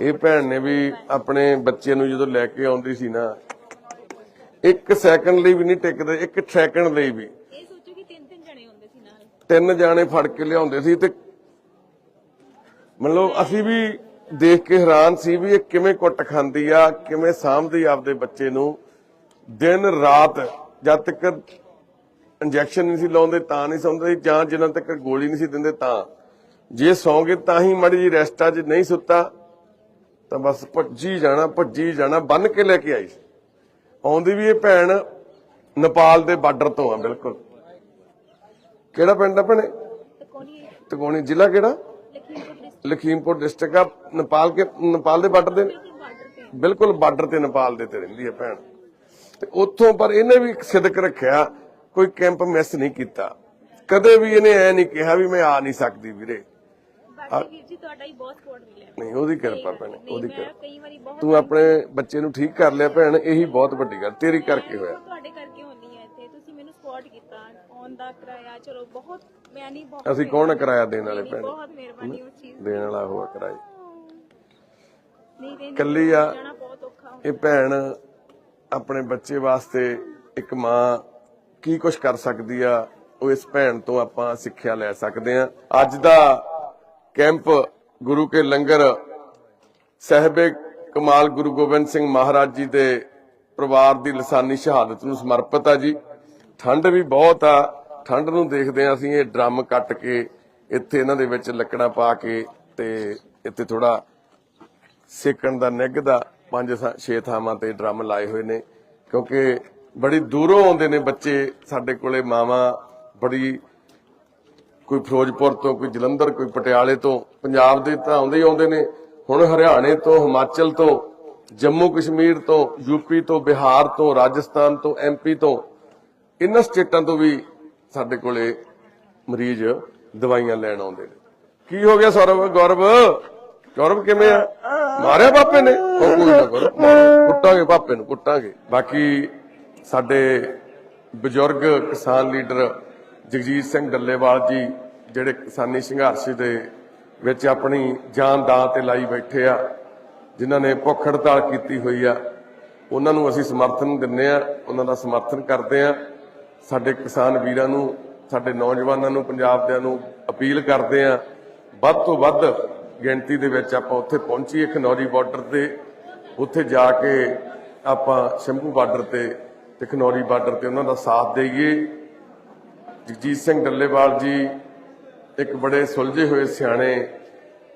ਇਹ ਭੈਣ ਨੇ ਵੀ ਆਪਣੇ ਬੱਚੇ ਨੂੰ ਜਦੋਂ ਲੈ ਕੇ ਆਉਂਦੀ ਸੀ ਨਾ ਇੱਕ ਸੈਕਿੰਡ ਲਈ ਵੀ ਨਹੀਂ ਟਿਕਦੇ ਇੱਕ ਸੈਕਿੰਡ ਲਈ ਵੀ। ਇਹ ਸੋਚੋ ਕਿ ਤਿੰਨ ਤਿੰਨ ਜਣੇ ਹੁੰਦੇ ਸੀ ਨਾਲ। ਤਿੰਨ ਜਾਣੇ ਫੜ ਕੇ ਲਿਆਉਂਦੇ ਸੀ ਤੇ ਮਤਲਬ ਅਸੀਂ ਵੀ ਦੇਖ ਕੇ ਹੈਰਾਨ ਸੀ ਵੀ ਇਹ ਕਿਵੇਂ ਕੁੱਟ ਖਾਂਦੀ ਆ ਕਿਵੇਂ ਸਾਂਭਦੀ ਆਪਦੇ ਬੱਚੇ ਨੂੰ। ਦਿਨ ਰਾਤ ਜਦ ਤੱਕ ਇੰਜੈਕਸ਼ਨ ਨਹੀਂ ਸੀ ਲਾਉਂਦੇ ਤਾਂ ਨਹੀਂ ਸੌਂਦੇ ਜਾਂ ਜਿੰਨਾ ਤੱਕ ਗੋਲੀ ਨਹੀਂ ਸੀ ਦਿੰਦੇ ਤਾਂ। ਜੇ ਸੌਂਗੇ ਤਾਂ ਹੀ ਮੜੀ ਜੀ ਰੈਸਟ ਜੇ ਨਹੀਂ ਸੁੱਤਾ ਤਾਂ ਬਸ ਭੱਜੀ ਜਾਣਾ ਭੱਜੀ ਜਾਣਾ, ਬੰਨ ਕੇ ਲੈ ਕੇ ਆਈ ਸੀ। ਆਉਂਦੀ ਵੀ ਇਹ ਭੈਣ ਨੇਪਾਲ ਦੇ ਬਾਰਡਰ ਤੋਂ ਆ, ਬਿਲਕੁਲ। ਕਿਹੜਾ ਪਿੰਡ ਆ ਭੈਣੇ? ਤਕੋਣੀ, ਜ਼ਿਲ੍ਹਾ ਕਿਹੜਾ? ਲਖੀਮਪੁਰ ਡਿਸਟ੍ਰਿਕਟ। ਆ ਨੇਪਾਲ ਕੇ, ਨੇਪਾਲ ਦੇ ਬਾਰਡਰ ਦੇ ਤੇ ਬਿਲਕੁਲ ਬਾਰਡਰ ਤੇ ਨੇਪਾਲ ਦੇ ਤੇ ਰਹਿੰਦੀ ਹੈ ਭੈਣ। ਤੇ ਉੱਥੋਂ ਪਰ ਇਹਨੇ ਵੀ ਇੱਕ ਸਿਦਕ ਰੱਖਿਆ, ਕੋਈ ਕੈਂਪ ਮਿਸ ਨਹੀਂ ਕੀਤਾ। ਕਦੇ ਵੀ ਇਹਨੇ ਐ ਨਹੀਂ ਕਿਹਾ ਵੀ ਮੈਂ ਆ ਨਹੀਂ ਸਕਦੀ ਵੀਰੇ। ਵੀਰ ਜੀ ਤੁਹਾਡਾ ਹੀ ਬਹੁਤ ਸਪੋਰਟ ਮਿਲਿਆ। ਨਹੀਂ ਉਹਦੀ ਕਿਰਪਾ ਭੈਣੇ ਉਹਦੀ ਕਿਰਪਾ। ਤੂੰ ਆਪਣੇ ਬੱਚੇ ਨੂੰ ਠੀਕ ਕਰ ਲਿਆ ਭੈਣ ਇਹੀ ਬਹੁਤ ਵੱਡੀ ਗੱਲ ਤੇਰੀ ਕਰਕੇ ਹੋਇਆ। ਤੁਹਾਡੇ ਕਰਕੇ ਹੋਣੀ ਹੈ ਇੱਥੇ ਤੁਸੀਂ ਮੈਨੂੰ ਸਪੋਰਟ ਕੀਤਾ ਆਉਣ ਦਾ ਕਰਾਇਆ ਚਲੋ ਬਹੁਤ ਮੈਂ ਨਹੀਂ ਬਹੁਤ ਅਸੀਂ ਕੌਣ ਆ ਕਿਰਾਇਆ ਦੇਣ ਵਾਲੇ ਨਹੀਂ, ਭੈਣ? ਬਹੁਤ ਮਿਹਰਬਾਨੀ ਉਸ ਚੀਜ਼ ਦੇਣ ਵਾਲਾ ਹੋਆ ਕਿਰਾਏ। ਨਹੀਂ ਤੇ ਕੱਲੀ ਆ ਇਹ ਭੈਣ ਆਪਣੇ ਬੱਚੇ ਵਾਸਤੇ ਇੱਕ ਮਾਂ ਕੀ ਕੁਝ ਕਰ ਸਕਦੀ ਆ ਉਹ ਇਸ ਭੈਣ ਤੋਂ ਆਪਾਂ ਸਿੱਖਿਆ ਲੈ ਸਕਦੇ ਆ ਅੱਜ ਦਾ ਕੈਂਪ ਗੁਰੂ ਕੇ ਲੰਗਰ ਸਹਿਬੇ ਕਮਾਲ ਗੁਰੂ ਗੋਬਿੰਦ ਸਿੰਘ ਮਹਾਰਾਜ ਜੀ ਦੇ ਪਰਿਵਾਰ ਦੀ ਲਸਾਨੀ ਸ਼ਹਾਦਤ ਨੂੰ ਸਮਰਪਿਤ ਆ ਜੀ। ਠੰਡ ਵੀ ਬਹੁਤ ਆ। ਠੰਡ ਨੂੰ ਦੇਖਦੇ ਆ ਅਸੀਂ ਇਹ ਡਰਮ ਕੱਟ ਕੇ ਇੱਥੇ ਇਹਨਾਂ ਦੇ ਵਿੱਚ ਲੱਕੜਾਂ ਪਾ ਕੇ ਤੇ ਇੱਥੇ ਥੋੜਾ ਸੇਕਣ ਦਾ ਨਿੱਘ ਦਾ ਪੰਜ ਛੇ ਥਾਵਾਂ ਤੇ ਡਰਮ ਲਾਏ ਹੋਏ ਨੇ। ਕਿਉਂਕਿ ਬੜੀ ਦੂਰੋਂ ਆਉਂਦੇ ਨੇ ਬੱਚੇ ਸਾਡੇ ਕੋਲੇ, ਮਾਵਾਂ ਬੜੀ ਕੋਈ ਫਿਰੋਜ਼ਪੁਰ ਤੋਂ, ਕੋਈ ਜਲੰਧਰ, ਕੋਈ ਪਟਿਆਲੇ ਤੋਂ, ਪੰਜਾਬ ਦੇ ਤਾਂ ਆਉਂਦੇ ਹੀ ਆਉਂਦੇ ਨੇ। ਹੁਣ ਹਰਿਆਣੇ ਤੋਂ, ਹਿਮਾਚਲ ਤੋਂ, ਜੰਮੂ ਕਸ਼ਮੀਰ ਤੋਂ ਯੂਪੀ ਤੋਂ, ਬਿਹਾਰ ਤੋਂ, ਰਾਜਸਥਾਨ ਤੋਂ ਐਮਪੀ ਤੋਂ, ਇਹਨਾਂ ਸਟੇਟਾਂ ਤੋਂ ਵੀ ਸਾਡੇ ਕੋਲੇ ਮਰੀਜ਼ ਦਵਾਈਆਂ ਲੈਣ ਆਉਂਦੇ ਨੇ। ਕੀ ਹੋ ਗਿਆ ਸੌਰਵ, ਗੌਰਵ? ਗੌਰਵ ਕਿਵੇਂ ਆ? ਮਾਰਿਆ ਪਾਪੇ ਨੇ? ਉਹ ਕੋਈ ਨਾ ਕਰੋ ਕੁੱਟਾਂਗੇ ਪਾਪੇ ਨੂੰ, ਕੁੱਟਾਂਗੇ। ਬਾਕੀ ਸਾਡੇ ਬਜ਼ੁਰਗ ਕਿਸਾਨ ਲੀਡਰ ਜਗਜੀਤ ਸਿੰਘ ਡੱਲੇਵਾਲ ਜੀ ਜਿਹੜੇ ਕਿਸਾਨੀ ਸੰਘਰਸ਼ ਦੇ ਵਿੱਚ ਆਪਣੀ ਜਾਨ ਦਾਅ ਤੇ ਲਾਈ ਬੈਠੇ ਆ, ਜਿਨ੍ਹਾਂ ਨੇ ਭੁੱਖ ਹੜਤਾਲ ਕੀਤੀ ਹੋਈ ਆ, ਉਹਨਾਂ ਨੂੰ ਅਸੀਂ ਸਮਰਥਨ ਦਿੰਨੇ ਆ, ਉਹਨਾਂ ਦਾ ਸਮਰਥਨ ਕਰਦੇ ਆ। ਸਾਡੇ ਕਿਸਾਨ ਵੀਰਾਂ ਨੂੰ, ਸਾਡੇ ਨੌਜਵਾਨਾਂ ਨੂੰ, ਪੰਜਾਬ ਦਿਆਂ ਨੂੰ ਅਪੀਲ ਕਰਦੇ ਆ, ਵੱਧ ਤੋਂ ਵੱਧ ਗਿਣਤੀ ਦੇ ਵਿੱਚ ਆਪਾਂ ਉੱਥੇ ਪਹੁੰਚੀਏ ਖਨੌਰੀ ਬਾਰਡਰ ਤੇ। ਉੱਥੇ ਜਾ ਕੇ ਆਪਾਂ ਸ਼ੰਭੂ ਬਾਰਡਰ ਤੇ ਤੇ ਖਨੌਰੀ ਬਾਰਡਰ ਤੇ ਉਹਨਾਂ ਦਾ ਸਾਥ ਦੇਈਏ। ਜਗਜੀਤ ਸਿੰਘ ਡੱਲੇਵਾਲ ਜੀ ਇੱਕ ਬੜੇ ਸੁਲਝੇ ਹੋਏ ਸਿਆਣੇ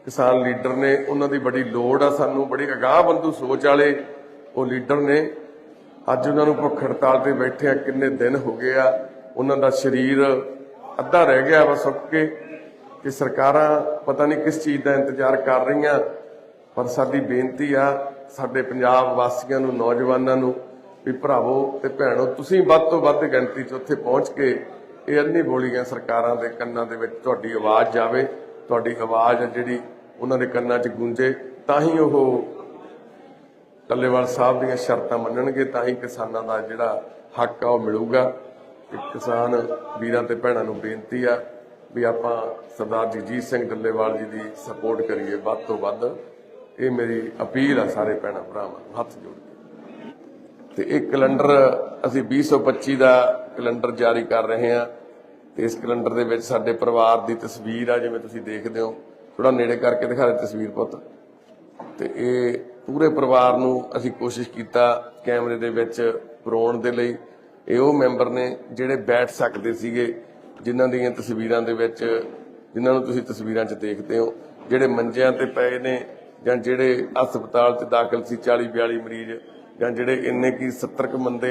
ਕਿਸਾਨ ਲੀਡਰ ਨੇ, ਉਹਨਾਂ ਦੀ ਬੜੀ ਲੋੜ ਆ ਸਾਨੂੰ, ਬੜੀ ਅਗਾਹ ਬੰਦੂ ਸੋਚ ਵਾਲੇ ਉਹ ਲੀਡਰ ਨੇ। ਅੱਜ ਉਹਨਾਂ ਨੂੰ ਭੁੱਖ ਹੜਤਾਲ ਤੇ ਬੈਠੇ ਆ, ਕਿੰਨੇ ਦਿਨ ਹੋ ਗਏ ਆ, ਉਹਨਾਂ ਦਾ ਸਰੀਰ ਅੱਧਾ ਰਹਿ ਗਿਆ ਵਾ ਸੁੱਕ ਕੇ ਕਿ ਸਰਕਾਰਾਂ ਪਤਾ ਨਹੀਂ ਕਿਸ ਚੀਜ਼ ਦਾ ਇੰਤਜ਼ਾਰ ਕਰ ਰਹੀਆਂ, ਪਰ ਸਾਡੀ ਬੇਨਤੀ ਆ, ਸਾਡੇ ਪੰਜਾਬ ਵਾਸੀਆਂ ਨੂੰ, ਨੌਜਵਾਨਾਂ ਨੂੰ ਵੀ ਭਰਾਵੋ ਤੇ ਭੈਣੋ, ਤੁਸੀਂ ਵੱਧ ਤੋਂ ਵੱਧ ਗਿਣਤੀ 'ਚ ਉੱਥੇ ਪਹੁੰਚ ਕੇ ਇਹ ਅੰਨੀ ਬੋਲੀਆਂ ਸਰਕਾਰਾਂ ਦੇ ਕੰਨਾਂ ਦੇ ਵਿੱਚ ਤੁਹਾਡੀ ਆਵਾਜ਼ ਜਾਵੇ, ਤੁਹਾਡੀ ਆਵਾਜ਼ ਆ ਜਿਹੜੀ ਉਹਨਾਂ ਦੇ ਕੰਨਾਂ 'ਚ ਗੂੰਜੇ, ਤਾਂ ਹੀ ਉਹ ਟੱਲੇਵਾਲ ਸਾਹਿਬ ਦੀਆਂ ਸ਼ਰਤਾਂ ਮੰਨਣਗੇ, ਤਾਂ ਹੀ ਕਿਸਾਨਾਂ ਦਾ ਜਿਹੜਾ ਹੱਕ ਆ ਉਹ ਮਿਲੂਗਾ। ਕਿਸਾਨ ਵੀਰਾਂ ਤੇ ਭੈਣਾਂ ਨੂੰ ਬੇਨਤੀ ਆ ਵੀ ਆਪਾਂ ਸਰਦਾਰ ਜਗਜੀਤ ਸਿੰਘ ਡੱਲੇਵਾਲ ਜੀ ਦੀ ਸਪੋਰਟ ਕਰੀਏ ਵੱਧ ਤੋਂ ਵੱਧ। ਇਹ ਮੇਰੀ ਅਪੀਲ ਆ ਸਾਰੇ ਭੈਣਾਂ ਭਰਾਵਾਂ ਨੂੰ, ਹੱਥ ਜੋੜ ਤੇ ਇਹ ਕੈਲੰਡਰ ਅਸੀਂ 2025 ਦਾ ਕੈਲੰਡਰ ਜਾਰੀ ਕਰ ਰਹੇ ਹਾਂ। ਤੇ ਇਸ ਕੈਲੰਡਰ ਦੇ ਵਿੱਚ ਸਾਡੇ ਪਰਿਵਾਰ ਦੀ ਤਸਵੀਰ ਆ, ਜਿਵੇਂ ਤੁਸੀਂ ਦੇਖਦੇ ਹੋ। ਥੋੜਾ ਨੇੜੇ ਕਰਕੇ ਦਿਖਾ ਦੇ ਤਸਵੀਰ ਪੁੱਤ। ਤੇ ਇਹ ਪੂਰੇ ਪਰਿਵਾਰ ਨੂੰ ਅਸੀਂ ਕੋਸ਼ਿਸ਼ ਕੀਤਾ ਕੈਮਰੇ ਦੇ ਵਿੱਚ ਪਰੋਣ ਦੇ ਲਈ। ਇਹ ਉਹ ਮੈਂਬਰ ਨੇ ਜਿਹੜੇ ਬੈਠ ਸਕਦੇ ਸੀਗੇ, ਜਿਨ੍ਹਾਂ ਦੀਆਂ ਤਸਵੀਰਾਂ ਦੇ ਵਿੱਚ, ਜਿਨ੍ਹਾਂ ਨੂੰ ਤੁਸੀਂ ਤਸਵੀਰਾਂ 'ਚ ਦੇਖਦੇ ਹੋ। ਜਿਹੜੇ ਮੰਜਿਆਂ ਤੇ ਪਏ ਨੇ ਜਾਂ ਜਿਹੜੇ ਹਸਪਤਾਲ 'ਚ ਦਾਖਲ ਸੀ 40 42 ਮਰੀਜ਼ ਜਾਂ ਜਿਹੜੇ ਇੰਨੇ ਕੀ 70 ਕੁ ਬੰਦੇ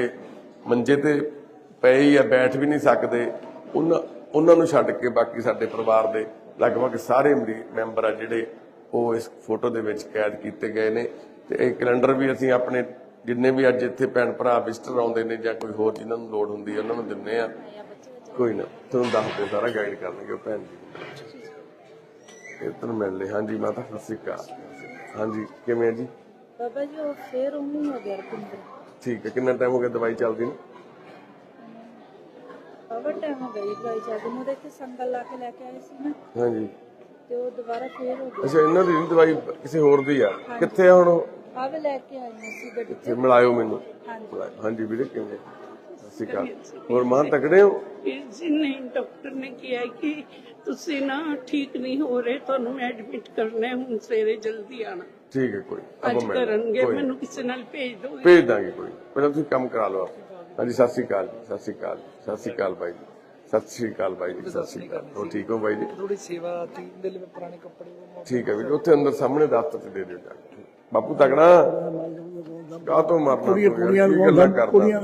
ਮੰਜੇ ਤੇ ਪਏ ਹੀ ਆ, ਬੈਠ ਵੀ ਨਹੀਂ ਸਕਦੇ, ਉਹਨਾਂ ਉਹਨਾਂ ਨੂੰ ਛੱਡ ਕੇ ਬਾਕੀ ਸਾਡੇ ਪਰਿਵਾਰ ਦੇ ਲਗਭਗ ਸਾਰੇ ਮੈਂਬਰ ਆ ਜਿਹੜੇ ਉਹ ਇਸ ਫੋਟੋ ਦੇ ਵਿੱਚ ਕੈਦ ਕੀਤੇ ਗਏ ਨੇ ਤੇ ਇਹ ਕੈਲੰਡਰ ਵੀ ਅਸੀਂ ਆਪਣੇ ਜਿੰਨੇ ਵੀ ਅੱਜ ਇੱਥੇ ਭੈਣ ਭਰਾ ਵਿਜ਼ਟਰ ਆਉਂਦੇ ਨੇ ਜਾਂ ਕੋਈ ਹੋਰ ਜਿਨ੍ਹਾਂ ਨੂੰ ਲੋੜ ਹੁੰਦੀ ਹੈ ਉਹਨਾਂ ਨੂੰ ਦਿੰਨੇ ਆ। ਕੋਈ ਨਾ, ਤੁਹਾਨੂੰ ਦੱਸਦੇ ਸਾਰਾ ਗਾਈਡ ਕਰਨਗੇ ਉਹ ਭੈਣ ਜੀ। ਇਹ ਤੁਹਾਨੂੰ ਮਿਲ ਲਈ ਹਾਂਜੀ ਮਾਤਾ, ਸਤਿ ਸ਼੍ਰੀ ਅਕਾਲ। ਹਾਂਜੀ, ਕਿਵੇਂ ਆ ਜੀ? ਬਾਬਾ ਜੀ ਉਹ ਫੇਰ ਉਹਨੂੰ ਹੋ ਗਿਆ ਰੁਪਿੰਦਰ। ਠੀਕ ਹੈ ਕਿੰਨਾ ਟਾਈਮ ਹੋ ਗਿਆ ਦਵਾਈ ਚੱਲਦੀ ਨੂੰ? ਬਾਬਾ ਟਾਈਮ ਹੋ ਗਈ ਦਵਾਈ ਚੱਲਦੀ ਨੂੰ। ਉਹਦੇ ਤੇ ਸੰਗਲ ਲਾ ਕੇ ਲੈ ਕੇ ਆਏ ਸੀ ਨਾ। ਹਾਂਜੀ। ਤੇ ਉਹ ਦੁਬਾਰਾ ਫੇਰ ਹੋ ਗਿਆ। ਅੱਛਾ ਇਹਨਾਂ ਦੀ ਨੀ ਦਵਾਈ ਕਿਸੇ ਹੋਰ ਦੀ ਆ? ਕਿੱਥੇ ਆ ਹੁਣ ਉਹ? ਆਵੇ ਲੈ ਕੇ ਆਈ ਸੀ ਗੱਡੀ ਤੇ। ਮਿਲਾਇਓ ਮੈਨੂੰ। ਹਾਂਜੀ। ਮਿਲਾਇਓ। ਹਾਂਜੀ ਵੀਰੇ ਕਿਵੇਂ? ਸਤਿ ਸ਼੍ਰੀ ਅਕਾਲ। ਹੋਰ ਮਾਂ ਤਕੜੇ ਹੋ? ਵੀਰ ਜੀ ਨਹੀਂ ਡਾਕਟਰ ਨੇ ਕਿਹਾ ਕਿ ਤੁਸੀਂ ਨਾ ਠੀਕ ਨਹੀਂ ਹੋ ਰਹੇ ਤੁਹਾਨੂੰ ਐਡਮਿਟ ਕਰਨਾ ਹੈ ਹੁਣ ਸਵੇਰੇ ਜਲਦੀ ਆਣਾ। ਠੀਕ ਹੈ ਕੋਈ ਅੱਜ ਆਪਾਂ ਮਿਲ ਕਰਨਗੇ ਕੋਈ ਨੀ। ਮੈਨੂੰ ਕਿਸੇ ਨਾਲ ਭੇਜ ਦਿਓ ਭੇਜ ਦਾਂਗੇ ਕੋਈ ਪਹਿਲਾਂ ਤੁਸੀਂ ਕੰਮ ਕਰਾ ਲਓ ਹਾਂਜੀ ਸਤਿ ਸ਼੍ਰੀ ਅਕਾਲ ਜੀ, ਸਤਿ ਸ਼੍ਰੀ ਅਕਾਲ ਸਤਿ ਸ਼੍ਰੀ ਅਕਾਲ ਬਾਈ ਜੀ ਸਤਿ ਸ਼੍ਰੀ ਅਕਾਲ ਬਾਈ ਜੀ ਸਤਿ ਸ਼੍ਰੀ ਅਕਾਲ ਹੋ ਠੀਕ ਹੋ ਬਾਈ ਜੀ थोड़ी सेवा थी दिल में पुराने कपड़े वो ਠੀਕ ਹੈ ਵੀਰ ਉੱਥੇ ਅੰਦਰ ਸਾਹਮਣੇ ਦਫ਼ਤਰ ਚ ਦੇ ਦਿਓ ਜਾ ਕੇ ਬਾਪੂ ਤਕੜਾ ਕਾਹ ਤੋਂ ਮਰਨਾ ਕੁੜੀਆਂ ਕੁੜੀਆਂ ਕੁੜੀਆਂ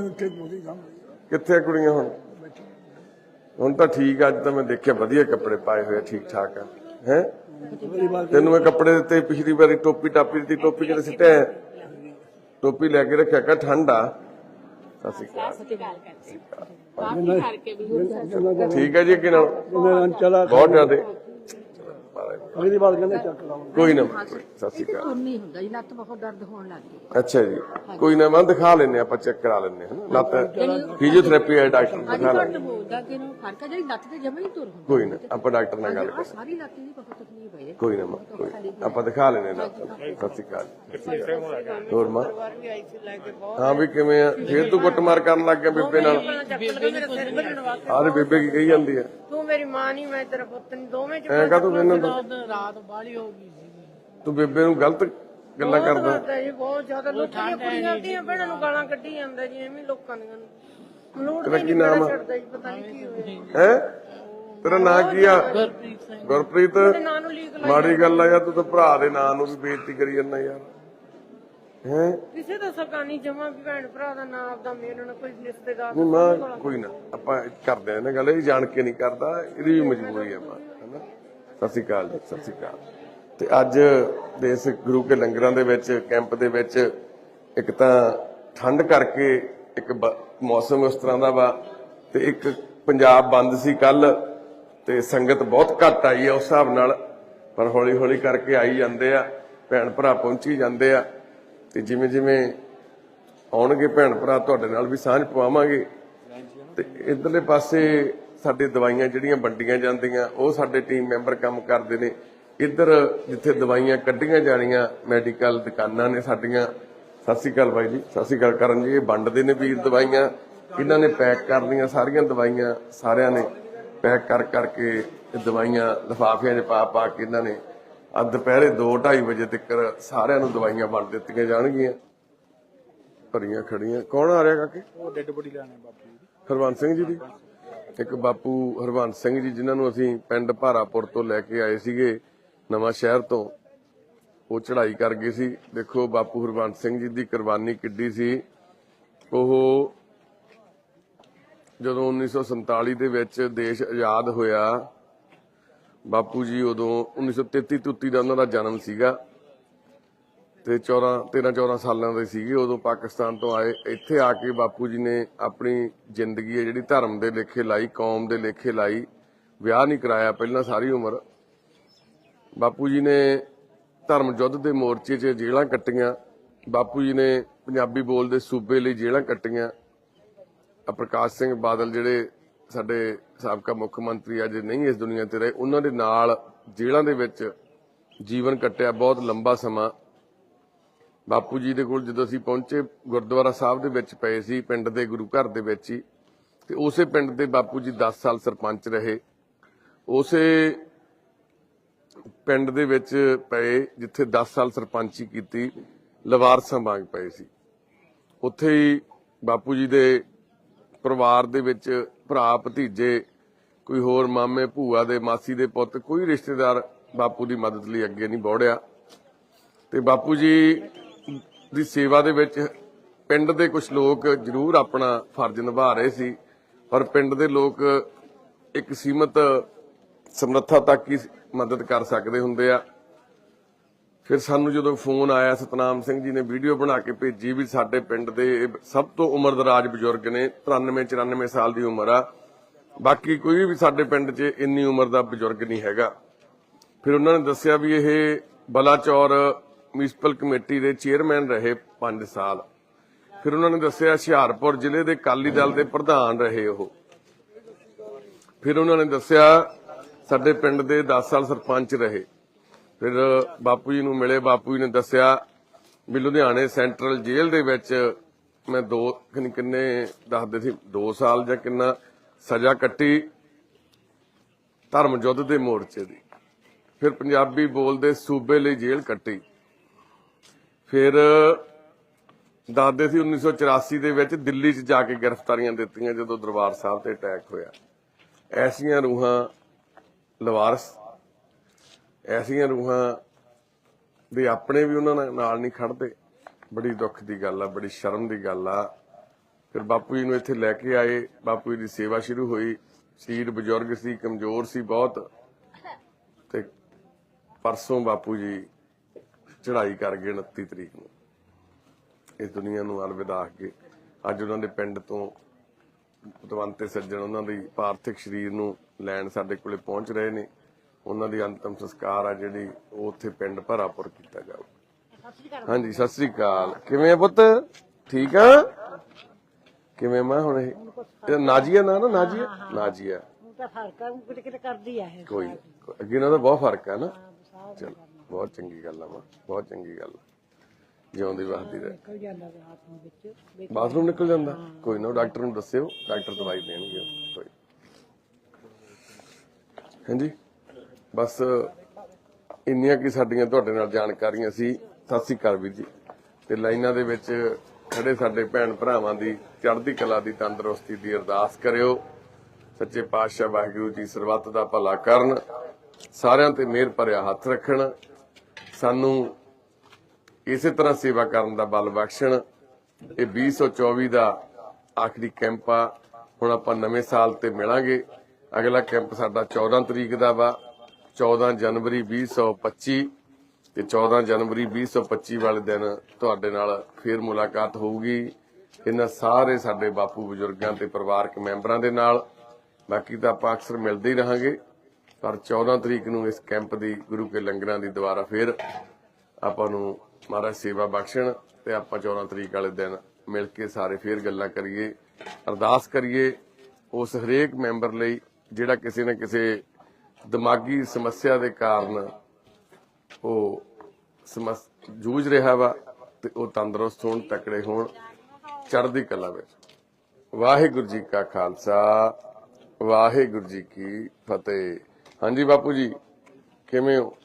ਕਿੱਥੇ ਆ ਕੁੜੀਆਂ ਹੁਣ ਹੁਣ ਤਾਂ ਠੀਕ ਆ, ਅੱਜ ਤਾਂ ਮੈਂ ਦੇਖਿਆ ਵਧੀਆ ਕੱਪੜੇ ਪਾਏ ਹੋਏ ਆ, ਠੀਕ ਠਾਕ ਆ ਹੈ ਤੈਨੂੰ ਮੈਂ ਕੱਪੜੇ ਦਿੱਤੇ ਪਿਛਲੀ ਵਾਰੀ ਟੋਪੀ ਟਾਪੀ ਦਿੱਤੀ ਟੋਪੀ ਕਿਤੇ ਸਿੱਟਿਆ ਟੋਪੀ ਲੈ ਕੇ ਰੱਖਿਆ ਕਾ ਠੰਡਾ ਸਤਿ ਸ਼੍ਰੀ ਅਕਾਲ। ਠੀਕ ਹੈ ਜੀ ਅੱਗੇ ਨਾਲ। ਬਹੁਤ ਜ਼ਿਆਦੇ। ਕੋਈ ਨਾ। ਸਤਿ ਸ਼੍ਰੀ ਅਕਾਲ। ਕੋਈ ਨਾ ਮੈਂ ਦਿਖਾ ਲੈਨੇ ਆਪਾਂ ਚੈੱਕ ਕਰਾ ਲੈਨੇ ਹਾਂ ਲੱਤ ਫਿਜ਼ੀਓਥੈਰੇਪੀ ਹੈ ਡਾਕਟਰ ਨੂੰ ਦਿਖਾ ਲੈ ਕੋਈ ਨਾ ਆਪਾਂ ਡਾਕਟਰ ਨਾਲ ਗੱਲ ਕਰਾਂਗੇ। ਕੋਈ ਨਾ ਆਪਾਂ ਦਿਖਾ ਲੈਨੇ ਨਾ। ਸਤਿ ਸ਼੍ਰੀ ਹੋਰ ਮਾ? ਹਾਂ ਵੀ ਕਿਵੇਂ ਆ? ਫੇਰ ਤੂੰ ਕੁੱਟਮਾਰ ਕਰਨ ਲੱਗ ਗਿਆ ਬੇਬੇ ਨਾਲ। ਆਹ ਬੇਬੇ ਕੀ ਕਹੀ ਜਾਂਦੀ ਆ ਤੂੰ ਮੇਰੀ ਮਾਂ ਨਹੀਂ ਮੈਂ ਤੇਰਾ ਪੁੱਤ ਨਹੀਂ ਦੋਵੇਂ ਚ ਐਂ ਕਾ ਤੂੰ ਇਹਨਾਂ ਤੋਂ ਰਾਤ ਬਾਲੀ ਹੋ ਗਈ ਸੀ। ਤੂੰ ਬੇਬੇ ਨੂੰ ਗਲਤ ਗੱਲਾਂ ਕਰਦਾ। ਕਰਦਾ ਜੀ ਬਹੁਤ ਜ਼ਿਆਦਾ। ਲੋਕਾਂ ਦੀਆਂ ਕੁੜੀਆਂ ਦੀਆਂ ਭੈਣਾਂ ਨੂੰ ਗਾਲਾਂ ਕੱਢੀ ਜਾਂਦਾ ਜੀ ਐਵੇਂ ਲੋਕਾਂ ਦੀਆਂ ਨੂੰ। ਲੋੜ ਤੇਰਾ ਨਹੀਂ ਕੀ ਨਾਮ ਆ? ਛੱਡਦਾ ਜੀ ਪਤਾ ਨਹੀਂ ਕੀ ਹੋਇਆ। ਹੈ? ਤੇਰਾ ਨਾਂ ਕੀ ਆ? ਗੁਰਪ੍ਰੀਤ ਨਾਂ ਨੂੰ ਲੀਕ ਮਾੜੀ ਗੱਲ ਆ ਯਾਰ ਤੂੰ ਤਾਂ ਭਰਾ ਦੇ ਨਾਂ ਨੂੰ ਵੀ ਬੇਇੱਜ਼ਤੀ ਕਰੀ ਜਾਂਦਾ ਯਾਰ। ਹੈ? ਕਿਸੇ ਦਾ ਸਕਾ ਨਹੀਂ ਜਮਾ ਵੀ ਭੈਣ ਭਰਾ ਦਾ ਨਾਂ ਆਪਦਾ ਮੇਰੇ ਨਾਲ ਕੋਈ ਰਿਸ਼ਤੇਦਾਰ ਨਹੀਂ ਮਾਂ ਕੋਈ ਨਾ ਆਪਾਂ ਕਰਦੇ ਆ ਨਾ ਗੱਲ ਇਹ ਜਾਣ ਕੇ ਨਹੀਂ ਕਰਦਾ ਇਹਦੀ ਵੀ ਮਜਬੂਰੀ ਆ ਮਾਂ ਹੈਨਾ? ਸਤਿ ਸ਼੍ਰੀ ਅਕਾਲ ਜੀ, ਸਤਿ ਸ਼੍ਰੀ ਅਕਾਲ। ਤੇ ਅੱਜ ਦੇ ਇਸ ਗੁਰੂ ਕੇ ਲੰਗਰਾਂ ਦੇ ਵਿੱਚ, ਕੈਂਪ ਦੇ ਵਿੱਚ ਇੱਕ ਤਾਂ ਠੰਡ ਕਰਕੇ ਇੱਕ ਮੌਸਮ ਉਸ ਤਰ੍ਹਾਂ ਦਾ ਵਾ ਤੇ ਇੱਕ ਪੰਜਾਬ ਬੰਦ ਸੀ ਕੱਲ ਤੇ ਸੰਗਤ ਬਹੁਤ ਘੱਟ ਆਈ ਆ ਉਸ ਹਿਸਾਬ ਨਾਲ, ਪਰ ਹੌਲੀ ਹੌਲੀ ਕਰਕੇ ਆਈ ਜਾਂਦੇ ਆ ਭੈਣ ਭਰਾ ਪਹੁੰਚੀ ਜਾਂਦੇ ਆ ਤੇ ਜਿਵੇਂ ਜਿਵੇਂ ਆਉਣਗੇ ਭੈਣ ਭਰਾ ਤੁਹਾਡੇ ਨਾਲ ਵੀ ਸਾਂਝ ਪਵਾਵਾਂਗੇ। ਤੇ ਇਧਰਲੇ ਪਾਸੇ ਸਾਡੇ ਦਵਾਈਆਂ ਜਿਹੜੀਆਂ ਵੰਡੀਆਂ ਜਾਂਦੀਆਂ ਉਹ ਸਾਡੇ ਟੀਮ ਮੈਂਬਰ ਕੰਮ ਕਰਦੇ ਨੇ। ਇੱਧਰ ਜਿੱਥੇ ਦਵਾਈਆਂ ਕੱਢੀਆਂ ਜਾਣੀਆਂ ਮੈਡੀਕਲ ਦੁਕਾਨਾਂ ਨੇ ਸਾਡੀਆਂ। ਸਤਿ ਸ੍ਰੀ ਅਕਾਲ ਬਾਈ ਜੀ ਸਤਿ ਸ੍ਰੀ ਅਕਾਲ ਕਰਨ ਜੀ। ਇਹ ਵੰਡਦੇ ਨੇ ਵੀਰ ਦਵਾਈਆਂ। ਇਹਨਾਂ ਨੇ ਪੈਕ ਕਰਨੀਆਂ ਸਾਰੀਆਂ ਦਵਾਈਆਂ ਸਾਰਿਆਂ ਨੇ ਪੈਕ ਕਰ ਕਰਕੇ ਦਵਾਈਆਂ ਲਫਾਫਿਆਂ 'ਚ ਪਾ ਪਾ ਕੇ ਇਹਨਾਂ ਨੇ ਅੱਜ ਦੁਪਹਿਰੇ 2:30 ਵਜੇ ਤੱਕ ਸਾਰਿਆਂ ਨੂੰ ਦਵਾਈਆਂ ਵੰਡ ਦਿੱਤੀਆਂ ਜਾਣਗੀਆਂ। ਭਰੀਆਂ ਖੜੀਆਂ ਕੌਣ ਆ ਰਿਹਾ ਕਾਕੇ? ਉਹ ਡੈੱਡ ਬੋਡੀ ਲੈਣੇ ਬਾਪੂ ਜੀ। ਹਰਵੰਤ ਸਿੰਘ ਜੀ ਦੀ। ਇੱਕ ਬਾਪੂ ਹਰਵੰਤ ਸਿੰਘ ਜੀ, ਜਿਨ੍ਹਾਂ ਨੂੰ ਅਸੀਂ ਪਿੰਡ ਭਾਰਾਪੁਰ ਤੋਂ ਲੈ ਕੇ ਆਏ ਸੀਗੇ, ਨਵਾਂ ਸ਼ਹਿਰ ਤੋਂ, ਉਹ ਚੜ੍ਹਾਈ ਕਰ ਗਏ ਸੀ। ਦੇਖੋ, ਬਾਪੂ ਹਰਵੰਤ ਸਿੰਘ ਜੀ ਦੀ ਕੁਰਬਾਨੀ ਕਿੱਡੀ ਸੀ। ਉਹ ਜਦੋਂ 1947 ਦੇ ਵਿੱਚ ਦੇਸ਼ ਆਜ਼ਾਦ ਹੋਇਆ, ਬਾਪੂ ਜੀ ਉਦੋਂ 1933 ਤੁੱਤੀ ਦਾ ਉਹਨਾਂ ਦਾ ਜਨਮ ਸੀਗਾ। ਤੇ 14 13 14 ਸਾਲਾਂ ਦੇ ਸੀਗੇ ਉਦੋਂ ਪਾਕਿਸਤਾਨ ਤੋਂ ਆਏ। ਇੱਥੇ ਆ ਕੇ ਬਾਪੂ ਜੀ ਨੇ ਆਪਣੀ ਜ਼ਿੰਦਗੀ ਹੈ ਜਿਹੜੀ ਧਰਮ ਦੇ ਲੇਖੇ ਲਾਈ, ਕੌਮ ਦੇ ਲੇਖੇ ਲਾਈ। ਵਿਆਹ ਨਹੀਂ ਕਰਾਇਆ ਪਹਿਲਾਂ ਸਾਰੀ ਉਮਰ। ਬਾਪੂ ਜੀ ਨੇ ਧਰਮ ਯੁੱਧ ਦੇ ਮੋਰਚੇ 'ਚ ਜੇਲ੍ਹਾਂ ਕੱਟੀਆਂ। ਬਾਪੂ ਜੀ ਨੇ ਪੰਜਾਬੀ ਬੋਲਦੇ ਸੂਬੇ ਲਈ ਜੇਲ੍ਹਾਂ ਕੱਟੀਆਂ। ਪ੍ਰਕਾਸ਼ ਸਿੰਘ ਬਾਦਲ ਜਿਹੜੇ ਸਾਡੇ ਸਾਬਕਾ ਮੁੱਖ ਮੰਤਰੀ ਅਜੇ ਨਹੀਂ ਇਸ ਦੁਨੀਆ ਤੇ ਰਹੇ, ਉਹਨਾਂ ਦੇ ਨਾਲ ਜੇਲ੍ਹਾਂ ਦੇ ਵਿੱਚ ਜੀਵਨ ਕੱਟਿਆ ਬਹੁਤ ਲੰਬਾ ਸਮਾਂ। ਬਾਪੂ ਜੀ ਦੇ ਕੋਲ ਜਦੋਂ ਅਸੀਂ ਪਹੁੰਚੇ, ਗੁਰਦੁਆਰਾ ਸਾਹਿਬ ਦੇ ਵਿੱਚ ਪਏ ਸੀ, ਪਿੰਡ ਦੇ ਗੁਰੂ ਘਰ ਦੇ ਵਿੱਚ ਹੀ। ਤੇ ਉਸੇ ਪਿੰਡ ਦੇ ਬਾਪੂ ਜੀ 10 ਸਾਲ ਸਰਪੰਚ ਰਹੇ। ਉਸੇ ਪਿੰਡ ਦੇ ਵਿੱਚ ਪਏ, ਜਿੱਥੇ 10 ਸਾਲ ਸਰਪੰਚੀ ਕੀਤੀ ਲਵਾਰਸਾਂ ਵਾਂਗ ਪਏ ਸੀ। ਉੱਥੇ ਹੀ ਬਾਪੂ ਜੀ ਦੇ ਪਰਿਵਾਰ ਦੇ ਵਿੱਚ ਭਰਾ, ਭਤੀਜੇ, ਕੋਈ ਹੋਰ ਮਾਮੇ, ਭੂਆ ਦੇ ਮਾਸੀ ਦੇ ਪੁੱਤ, ਕੋਈ ਰਿਸ਼ਤੇਦਾਰ ਬਾਪੂ ਦੀ ਮਦਦ ਲਈ ਅੱਗੇ ਨਹੀਂ ਬੋੜਿਆ ਤੇ ਬਾਪੂ ਜੀ ਦੀ ਸੇਵਾ ਦੇ ਵਿੱਚ ਪਿੰਡ ਦੇ ਕੁਝ ਲੋਕ ਜ਼ਰੂਰ ਆਪਣਾ ਫਰਜ਼ ਨਿਭਾ ਰਹੇ ਸੀ, ਪਰ ਪਿੰਡ ਦੇ ਲੋਕ ਇੱਕ ਸੀਮਤ ਸਮਰੱਥਾ ਤੱਕ ਹੀ ਮਦਦ ਕਰ ਸਕਦੇ ਹੁੰਦੇ ਆ। ਫਿਰ ਸਾਨੂੰ ਜਦੋਂ ਫੋਨ ਆਇਆ, ਸਤਨਾਮ ਸਿੰਘ ਜੀ ਨੇ ਵੀਡੀਓ ਬਣਾ ਕੇ ਭੇਜੀ ਵੀ ਸਾਡੇ ਪਿੰਡ ਦੇ ਸਭ ਤੋਂ ਉਮਰਦਰਾਜ ਬਜ਼ੁਰਗ ਨੇ 93 94 ਸਾਲ ਦੀ ਉਮਰ ਆ। ਬਾਕੀ ਕੋਈ ਵੀ ਸਾਡੇ ਪਿੰਡ 'ਚ ਇੰਨੀ ਉਮਰ ਦਾ ਬਜ਼ੁਰਗ ਨਹੀਂ ਹੈਗਾ। ਫਿਰ ਉਹਨਾਂ ਨੇ ਦੱਸਿਆ ਵੀ ਇਹ ਬਲਾਚੌਰ ਮਿਊਨਿਸਪਲ ਕਮੇਟੀ ਦੇ ਚੇਅਰਮੈਨ ਰਹੇ 5 ਸਾਲ। ਫਿਰ ਉਹਨਾਂ ਨੇ ਦੱਸਿਆ ਹੁਸ਼ਿਆਰਪੁਰ ਜ਼ਿਲ੍ਹੇ ਦੇ ਕਾਲੀ ਦਲ ਦੇ ਪ੍ਰਧਾਨ ਰਹੇ ਉਹ। ਫਿਰ ਉਹਨਾਂ ਨੇ ਦੱਸਿਆ ਸਾਡੇ ਪਿੰਡ ਦੇ 10 ਸਾਲ ਸਰਪੰਚ ਰਹੇ। ਫਿਰ ਬਾਪੂ ਜੀ ਨੂੰ ਮਿਲੇ, ਬਾਪੂ ਜੀ ਨੇ ਦੱਸਿਆ ਵੀ ਲੁਧਿਆਣੇ ਸੈਂਟਰਲ ਜੇਲ੍ਹ ਦੇ ਵਿੱਚ ਮੈਂ ਦੋ, ਕਿੰਨੇ ਦੱਸਦੇ ਸੀ? 2 ਸਾਲ ਜਾਂ ਕਿੰਨਾ ਸਜ਼ਾ ਕੱਟੀ ਧਰਮ ਯੁੱਧ ਦੇ ਮੋਰਚੇ ਦੀ। ਫਿਰ ਪੰਜਾਬੀ ਬੋਲਦੇ ਸੂਬੇ ਲਈ ਜੇਲ੍ਹ ਕੱਟੀ। ਫਿਰ ਦੱਸਦੇ ਸੀ 1984 ਦੇ ਵਿੱਚ ਦਿੱਲੀ 'ਚ ਜਾ ਕੇ ਗ੍ਰਿਫਤਾਰੀਆਂ ਦਿੱਤੀਆਂ ਜਦੋਂ ਦਰਬਾਰ ਸਾਹਿਬ ਤੇ ਅਟੈਕ ਹੋਇਆ। ਐਸੀਆਂ ਰੂਹਾਂ ਲਵਾਰਸ, ਐਸੀਆਂ ਰੂਹਾਂ ਦੇ ਆਪਣੇ ਵੀ ਉਹਨਾਂ ਨਾਲ- ਨਾਲ ਨਹੀਂ ਖੜਦੇ ਬੜੀ ਦੁੱਖ ਦੀ ਗੱਲ ਆ, ਬੜੀ ਸ਼ਰਮ ਦੀ ਗੱਲ ਆ। ਫਿਰ ਬਾਪੂ ਜੀ ਨੂੰ ਇੱਥੇ ਲੈ ਕੇ ਆਏ। ਬਾਪੂ ਜੀ ਦੀ ਸੇਵਾ ਸ਼ੁਰੂ ਹੋਈ। ਸਰੀਰ ਬਜ਼ੁਰਗ ਸੀ, ਕਮਜ਼ੋਰ ਸੀ ਬਹੁਤ। ਤੇ ਪਰਸੋਂ ਬਾਪੂ ਜੀ ਚੜ੍ਹਾਈ ਕਰ ਗਏ 29 ਤਰੀਕ ਨੂੰ। ਇਸ ਦੁਨੀਆ ਨੂੰ ਅਲਵਿਦਾ ਕੇ ਅੱਜ ਉਹਨਾਂ ਦੇ ਪਿੰਡ ਤੋਂ ਪਤਵੰਤੇ ਸੱਜਣ ਉਹਨਾਂ ਦੀ ਪਾਰਥਿਕ ਸਰੀਰ ਨੂੰ ਲੈਣ ਸਾਡੇ ਕੋਲੇ ਪਹੁੰਚ ਰਹੇ ਨੇ। ਉਹਨਾਂ ਦੀ ਅੰਤਮ ਸੰਸਕਾਰ ਆ ਜਿਹੜੀ ਉਹ ਉੱਥੇ ਪਿੰਡ ਭਰਾਪੁਰ ਕੀਤਾ ਜਾਊ ਹਾਂਜੀ ਸਤਿ ਸ੍ਰੀ ਅਕਾਲ। ਕਿਵੇਂ ਆ ਪੁੱਤ? ਠੀਕ ਆ? ਕਿਵੇਂ ਮੈਂ ਹੁਣ ਇਹ ਨਾਜੀਆ ਨਾ ਨਾ ਨਾਜੀਆ? ਨਾਜੀਆ। ਤਾਂ ਫ਼ਰਕ ਆ ਕਿਤੇ ਕਿਤੇ ਕਰਦੀ ਆ ਇਹ। ਕੋਈ ਅੱਗੇ ਨਾਲ ਤਾਂ ਬਹੁਤ ਫ਼ਰਕ ਹੈ ਨਾ ਚਲ। ਬਹੁਤ ਚੰਗੀ ਗੱਲ ਆ ਮਾਂ ਬਹੁਤ ਚੰਗੀ ਗੱਲ। ਜਿਉਂਦੀ ਵਸਦੀ ਰਹੇ। ਨਿਕਲ ਜਾਂਦਾ ਵਿੱਚ ਬਾਥਰੂਮ ਨਿਕਲ ਜਾਂਦਾ? ਕੋਈ ਨਾ ਡਾਕਟਰ ਨੂੰ ਦੱਸਿਓ ਡਾਕਟਰ ਦਵਾਈ ਦੇਣਗੇ। ਕੋਈ। ਹਾਂਜੀ? ਬਸ ਇੰਨੀਆਂ ਕੀ ਸਾਡੀਆਂ ਤੁਹਾਡੇ ਨਾਲ ਜਾਣਕਾਰੀਆਂ ਸੀ। ਸਤਿ ਸ੍ਰੀ ਅਕਾਲ ਵੀਰ ਜੀ। ਤੇ ਲਾਈਨਾਂ ਦੇ ਵਿੱਚ ਖੜੇ ਸਾਡੇ ਭੈਣ ਭਰਾਵਾਂ ਦੀ ਚੜ੍ਹਦੀ ਕਲਾ ਦੀ ਤੰਦਰੁਸਤੀ ਦੀ ਅਰਦਾਸ ਕਰਿਓ। ਸੱਚੇ ਪਾਤਸ਼ਾਹ ਵਾਹਿਗੁਰੂ ਜੀ ਸਰਬੱਤ ਦਾ ਭਲਾ ਕਰਨ। ਸਾਰਿਆਂ ਤੇ ਮਿਹਰ ਭਰਿਆ ਹੱਥ ਰੱਖਣ। ਸਾਨੂੰ ਇਸੇ ਤਰ੍ਹਾਂ ਸੇਵਾ ਕਰਨ ਦਾ ਬਲ ਬਖਸ਼ਣ। ਇਹ 2024 ਦਾ ਆਖਰੀ ਕੈਂਪ ਆ। ਹੁਣ ਆਪਾਂ ਨਵੇਂ ਸਾਲ ਤੇ ਮਿਲਾਂਗੇ। ਅਗਲਾ ਕੈਂਪ ਸਾਡਾ 14 ਤਰੀਕ ਦਾ ਵਾ। 14 ਜਨਵਰੀ 2025 ਤੇ 14 ਜਨਵਰੀ 2025 ਵਾਲੇ ਦਿਨ ਤੁਹਾਡੇ ਨਾਲ ਫੇਰ ਮੁਲਾਕਾਤ ਹੋਊਗੀ। ਇਹਨਾਂ ਸਾਰੇ ਸਾਡੇ ਬਾਪੂ ਬਜ਼ੁਰਗਾਂ ਤੇ ਪਰਿਵਾਰਕ ਮੈਂਬਰਾਂ ਦੇ ਨਾਲ। ਬਾਕੀ ਤਾਂ ਆਪਾਂ ਅਕਸਰ ਮਿਲਦੇ ਹੀ ਰਹਾਂਗੇ। ਪਰ 14 ਤਰੀਕ ਨੂੰ ਇਸ ਕੈਂਪ ਦੀ ਗੁਰੂ ਕੇ ਲੰਗਰਾਂ ਦੀ ਦੁਆਰਾ ਫੇਰ ਆਪਾਂ ਨੂੰ ਮਹਾਰਾਜ ਸੇਵਾ ਬਖਸ਼ਣ ਤੇ ਆਪਾਂ 14 ਤਰੀਕ ਵਾਲੇ ਦਿਨ ਮਿਲ ਕੇ ਸਾਰੇ ਫੇਰ ਗੱਲਾਂ ਕਰੀਏ, ਅਰਦਾਸ ਕਰੀਏ, ਉਸ ਹਰੇਕ ਮੈਂਬਰ ਲਈ ਜਿਹੜਾ ਕਿਸੇ ਨਾ ਕਿਸੇ ਦਿਮਾਗੀ ਸਮੱਸਿਆ ਦੇ ਕਾਰਨ ਉਹ ਸਮੱਸ, ਜੂਝ ਰਿਹਾ ਵਾ ਤੇ ਉਹ ਤੰਦਰੁਸਤ ਹੋਣ, ਤਕੜੇ ਹੋਣ, ਚੜ੍ਹਦੀ ਕਲਾ ਵਿੱਚ। ਵਾਹਿਗੁਰੂ ਜੀ ਕਾ ਖਾਲਸਾ, ਵਾਹਿਗੁਰੂ ਜੀ ਕੀ ਫਤਿਹ। ਹਾਂਜੀ ਬਾਪੂ ਜੀ ਕਿਵੇਂ ਹੋ?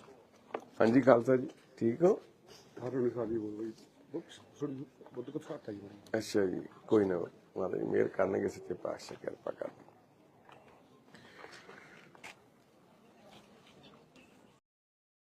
ਹਾਂਜੀ ਖਾਲਸਾ ਜੀ ਠੀਕ ਹੋ? ਹਰੋਂ ਸਾਡੀ ਬੋਲ ਬੁੱਕਸ ਥੋੜੀ ਬੁੱਧ ਕੋ ਆਈ ਬੜੀ ਅੱਛਾ ਜੀ ਕੋਈ ਨਾ ਮਹਾਰਾਜ ਮਿਹਰ ਕਰਨਗੇ ਸੱਚੇ ਪਾਤਸ਼ਾਹ ਕਿਰਪਾ ਕਰ